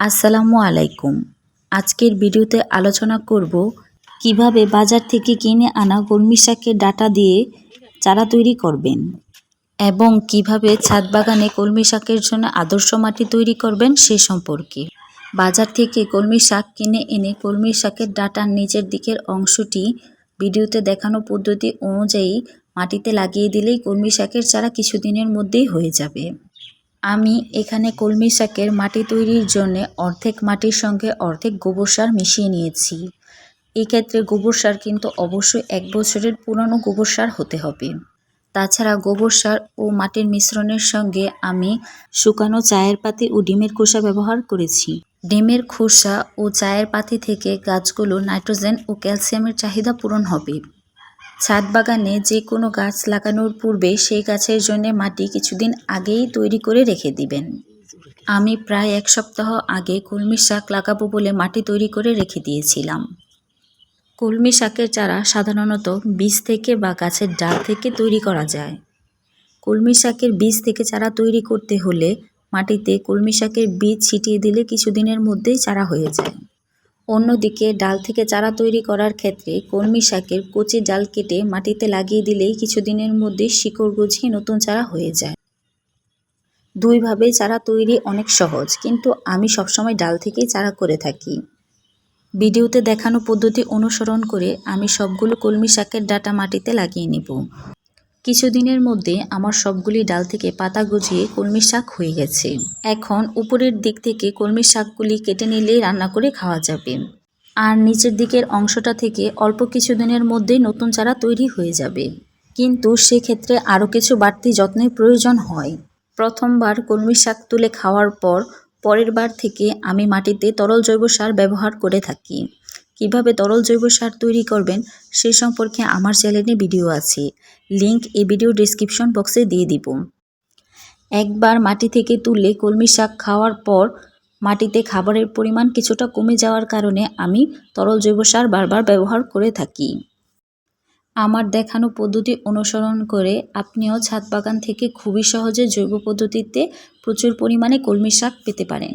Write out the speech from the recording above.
আসসালামু আলাইকুম। আজকের ভিডিওতে আলোচনা করব কীভাবে বাজার থেকে কিনে আনা কলমি শাকের ডাটা দিয়ে চারা তৈরি করবেন এবং কীভাবে ছাদ বাগানে কলমি শাকের জন্য আদর্শ মাটি তৈরি করবেন সে সম্পর্কে। বাজার থেকে কলমি শাক কিনে এনে কলমি শাকের ডাটার নিচের দিকের অংশটি ভিডিওতে দেখানো পদ্ধতি অনুযায়ী মাটিতে লাগিয়ে দিলেই কলমি শাকের চারা কিছুদিনের মধ্যেই হয়ে যাবে। আমি এখানে কলমি শাকের মাটি তৈরির জন্য অর্ধেক মাটির সঙ্গে অর্ধেক গোবর সার মিশিয়ে নিয়েছি। এক্ষেত্রে গোবর সার কিন্তু অবশ্যই এক বছরের পুরনো গোবর সার হতে হবে। তাছাড়া গোবর সার ও মাটির মিশ্রণের সঙ্গে আমি শুকানো চায়ের পাতি ও ডিমের খোসা ব্যবহার করেছি। ডিমের খোসা ও চায়ের পাতি থেকে গাছগুলো নাইট্রোজেন ও ক্যালসিয়ামের চাহিদা পূরণ হবে। ছাদ বাগানে যে কোনো গাছ লাগানোর পূর্বে সেই গাছের জন্য মাটি কিছুদিন আগেই তৈরি করে রেখে দিবেন। আমি প্রায় এক সপ্তাহ আগে কলমি শাক লাগাবো বলে মাটি তৈরি করে রেখে দিয়েছিলাম। কলমি শাকের চারা সাধারণত বীজ থেকে বা গাছের ডাল থেকে তৈরি করা যায়। কলমি শাকের বীজ থেকে চারা তৈরি করতে হলে মাটিতে কলমি শাকের বীজ ছিটিয়ে দিলে কিছুদিনের মধ্যেই চারা হয়ে যায়। অন্যদিকে ডাল থেকে চারা তৈরি করার ক্ষেত্রে কলমি শাকের কচি ডাল কেটে মাটিতে লাগিয়ে দিলেই কিছুদিনের মধ্যে শিকড় গজিয়ে নতুন চারা হয়ে যায়। দুইভাবে চারা তৈরি অনেক সহজ, কিন্তু আমি সবসময় ডাল থেকেই চারা করে থাকি। ভিডিওতে দেখানো পদ্ধতি অনুসরণ করে আমি সবগুলো কলমি শাকের ডাটা মাটিতে লাগিয়ে নেব। কিছুদিনের মধ্যে আমার সবগুলি ডাল থেকে পাতা গজিয়ে কলমি শাক হয়ে গেছে। এখন উপরের দিক থেকে কলমি শাকগুলি কেটে নিলেই রান্না করে খাওয়া যাবে। আর নিচের দিকের অংশটা থেকে অল্প কিছুদিনের মধ্যেই নতুন চারা তৈরি হয়ে যাবে। কিন্তু সেক্ষেত্রে আরও কিছু বাড়তি যত্নের প্রয়োজন হয়। প্রথমবার কলমি শাক তুলে খাওয়ার পর, পরের বার থেকে আমি মাটিতে তরল জৈব সার ব্যবহার করে থাকি। কীভাবে তরল জৈব সার তৈরি করবেন সে সম্পর্কে আমার চ্যানেলে ভিডিও আছে। লিংক এই ভিডিও ডিসক্রিপশন বক্সে দিয়ে দিব। একবার মাটি থেকে তুললে কলমি শাক খাওয়ার পর মাটিতে খাবারের পরিমাণ কিছুটা কমে যাওয়ার কারণে আমি তরল জৈব সার বারবার ব্যবহার করে থাকি। আমার দেখানো পদ্ধতি অনুসরণ করে আপনিও ছাদ বাগান থেকে খুবই সহজে জৈব পদ্ধতিতে প্রচুর পরিমাণে কলমি শাক পেতে পারেন।